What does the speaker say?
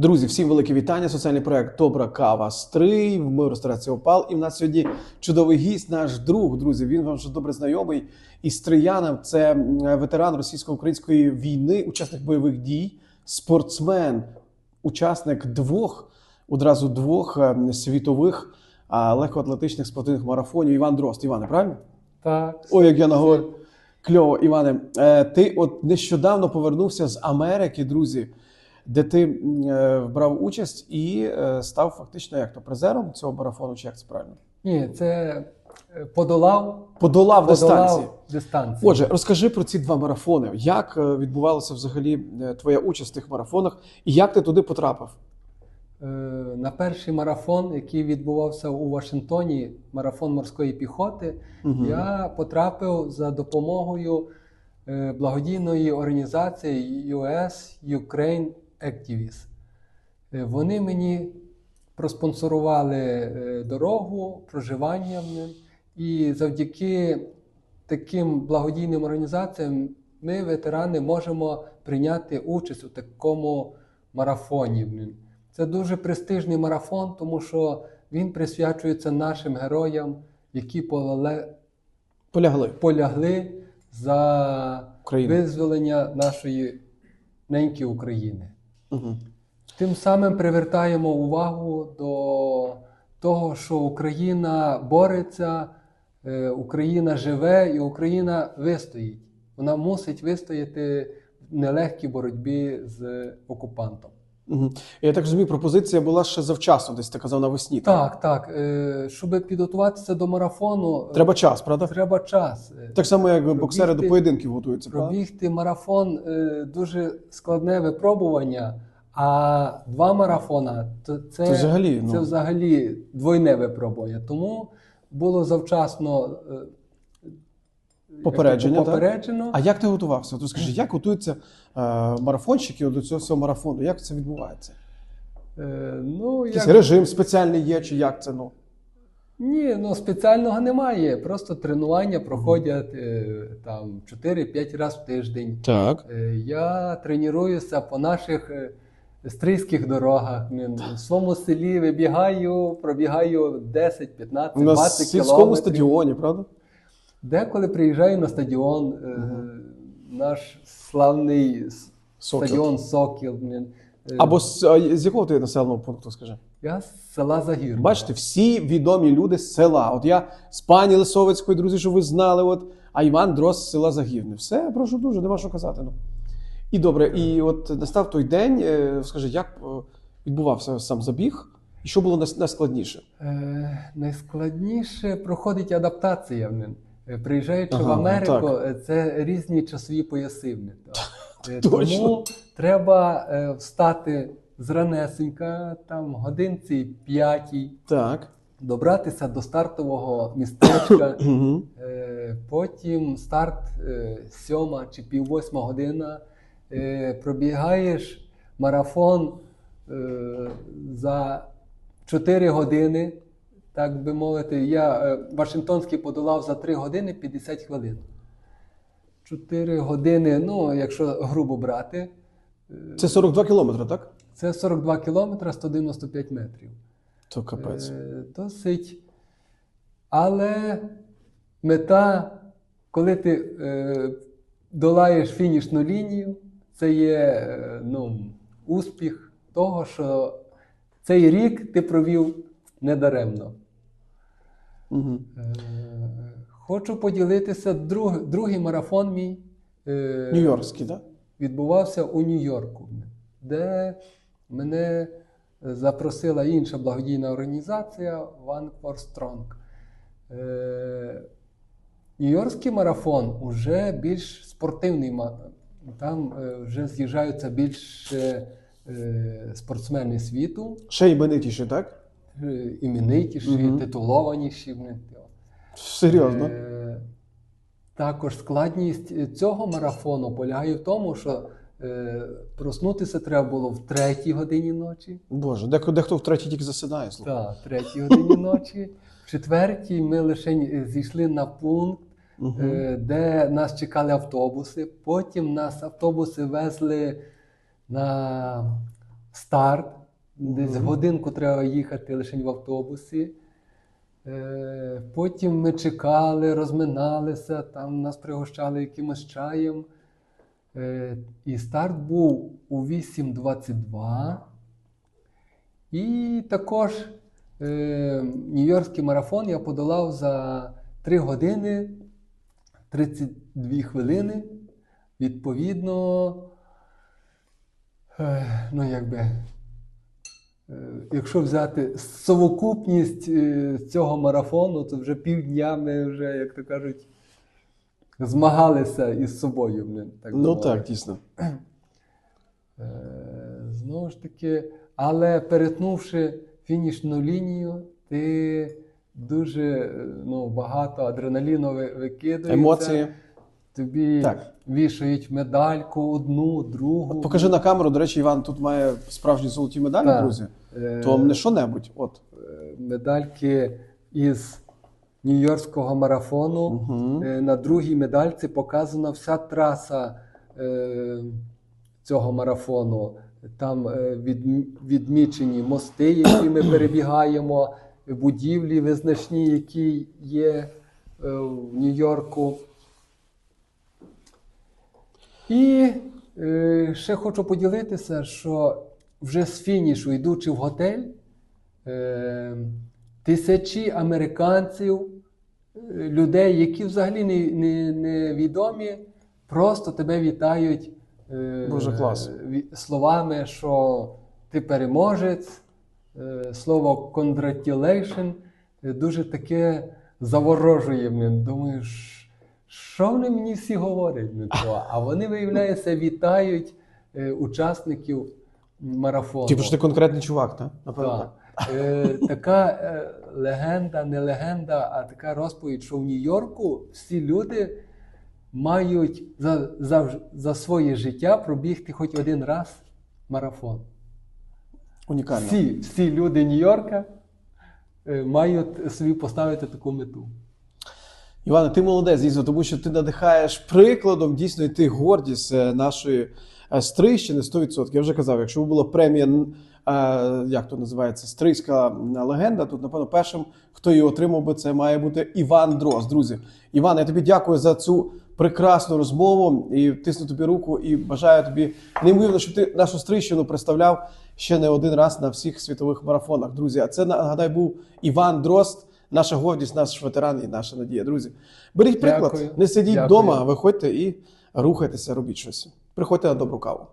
Друзі, всім велике вітання. Соціальний проект Добра кава Стрий. Ми ресторація Опал. І в нас сьогодні чудовий гість, наш друг. Друзі. Він вам вже добре знайомий із Стрияном. Це ветеран російсько-української війни, учасник бойових дій, спортсмен, учасник двох одразу двох е, світових легкоатлетичних спортивних марафонів. Іван Дрозд. Іване, правильно? Так. Ой, як я наговорив. Кльово, Іване. Е, ти от нещодавно повернувся з Америки, друзі, де ти е, брав участь і е, став фактично як то призером цього марафону, чи як це правильно? Ні, це е, подолав, Подолав дистанції. подолав дистанцію. Отже, розкажи про ці два марафони. Як відбувалася взагалі твоя участь в тих марафонах, і як ти туди потрапив? На перший марафон, який відбувався у Вашингтоні, марафон морської піхоти, Мгм. я потрапив за допомогою благодійної організації US Ukraine Activists. Е, Вони мені проспонсорували е, дорогу, проживання в ній. І завдяки таким благодійним організаціям ми, ветерани, можемо прийняти участь у такому марафоні. Це дуже престижний марафон, тому що він присвячується нашим героям, які поле- Полягли. полягли за Україну. визволення нашої неньки України. Угу. Тим самим привертаємо увагу до того, що Україна бореться, е, Україна живе і Україна вистоїть. Вона мусить вистояти в нелегкій боротьбі з окупантом. Угу. Я так розумію, пропозиція була ще завчасно, десь ти казав навесні. Так, так. е, Щоб підготуватися до марафону, е, Треба час, правда? треба час. Е, Так само, як боксери до поєдинків готуються. правда? Пробігти марафон е, дуже складне випробування, а два марафона то це, Це взагалі, ну. це взагалі двойне випробування. Тому було завчасно Попередження, як так? попереджено. А як ти готувався? От розкажи, як готуються е, марафонщики до цього всього марафону? Як це відбувається? Е, ну, Якийсь як... режим спеціальний є, чи як це? Ну? Ні, ну спеціального немає. Просто тренування проходять е, там 4-5 разів в тиждень. Так. Е, Я тренуюся по наших е, стрийських дорогах. В своєму селі вибігаю, пробігаю 10, 15, На 20 сільському кілометрів. стадіоні, правда? Деколи приїжджаю на стадіон, е, наш славний Сокіл. стадіон Сокіл. Е, Або з, з якого ти населеного пункту, скажи? Я з села Загір. Бачите, всі відомі люди з села. От я з пані Лисовицької, друзі, що ви знали, от, а Іван Дрос з села Загірне. Все, прошу дуже, нема що казати. Ну. І добре, і от настав той день, е, скажи, як відбувався сам забіг, і що було найс- найскладніше? Е, найскладніше проходить адаптація. в ним. Е, Приїжджаючи Ага, в Америку, так. е, це різні часові пояси. Е. Тому треба встати зранесенька, там годинці п'ятій, Так. добратися до стартового містечка. Потім старт сьома чи піввосьма година. Пробігаєш марафон за 4 години, так би мовити. Я е, Вашингтонський подолав за 3 години 50 хвилин. 4 години, ну, якщо грубо брати, Це 42 кілометри, так? це 42 кілометри 195 метрів. То капець. Е, Досить. Але мета, коли ти е, долаєш фінішну лінію, це є е, ну, успіх того, що цей рік ти провів недаремно. Угу. Е, хочу поділитися, друг, другий марафон мій. е, Нью-Йоркський, так? відбувався у Нью-Йорку, де мене запросила інша благодійна організація One for Strong. Е, Нью-Йоркський марафон уже більш спортивний. Там вже з'їжджаються більше е, спортсмени світу, Ще іменитіші, так? Е, іменитіші, Мгм. титулованіші. Серйозно. Е, Також складність цього марафону полягає в тому, що е, проснутися треба було в третій годині ночі. Боже, дехто, дехто втретє тільки засідає. Слухай. Так, в третій годині ночі. В четвертій ми лише е, зійшли на пункт, е, де нас чекали автобуси. Потім нас автобуси везли на старт. Десь годинку треба їхати лише в автобусі. Е, Потім ми чекали, розминалися, там нас пригощали якимось чаєм. Е, І старт був у 8.22. І також е, Нью-Йоркський марафон я подолав за 3 години 32 хвилини. Відповідно, ну якби, якщо взяти совокупність е, цього марафону, то вже півдня ми вже, як то кажуть, змагалися із собою. Так Ну так, дійсно. Е, Знову ж таки, але перетнувши фінішну лінію, ти дуже е, ну, багато адреналіну ви- викидається. Емоції. Тобі Так. вішають медальку одну, другу. От покажи на камеру. До речі, Іван тут має справжні золоті медалі, Так. друзі. Е, То не що-небудь. От. е, медальки із Нью-Йоркського марафону. Е, На другій медальці показана вся траса цього марафону. Там відмічені мости, які ми перебігаємо, будівлі визначні, які є в Нью-Йорку. І ще хочу поділитися, що вже з фінішу, йдучи в готель, е, тисячі американців, е, людей, які взагалі не, не, не відомі, просто тебе вітають е, Дуже клас. словами, що ти переможець, слово congratulation дуже таке заворожує мене. Думаєш, що вони мені всі говорять? То? А вони, виявляється, вітають учасників марафону. Типу, що ти конкретний чувак, так? Напевно. Так. Е, така е, легенда, не легенда, а така розповідь, що в Нью-Йорку всі люди мають за, за, за своє життя пробігти хоч один раз марафон. Унікально. Всі, всі люди Нью-Йорка е, мають собі поставити таку мету. Іване, ти молодець, дійсно, тому що ти надихаєш прикладом, дійсно, і ти гордість е, е, Стрийщини 100%. Я вже казав, якщо була премія, е, як то називається, Стрийська легенда, тут, напевно, першим, хто її отримав би, це має бути Іван Дрозд. Друзі, Іван, я тобі дякую за цю прекрасну розмову і тисну тобі руку, і бажаю тобі неймовірно, щоб ти нашу Стрийщину представляв ще не один раз на всіх світових марафонах. Друзі, а це нагадаю був Іван Дрозд. Наша гордість, наш ветеран і наша надія. Друзі, беріть приклад, Дякую. не сидіть вдома, виходьте і рухайтеся, робіть щось. Приходьте на добру каву.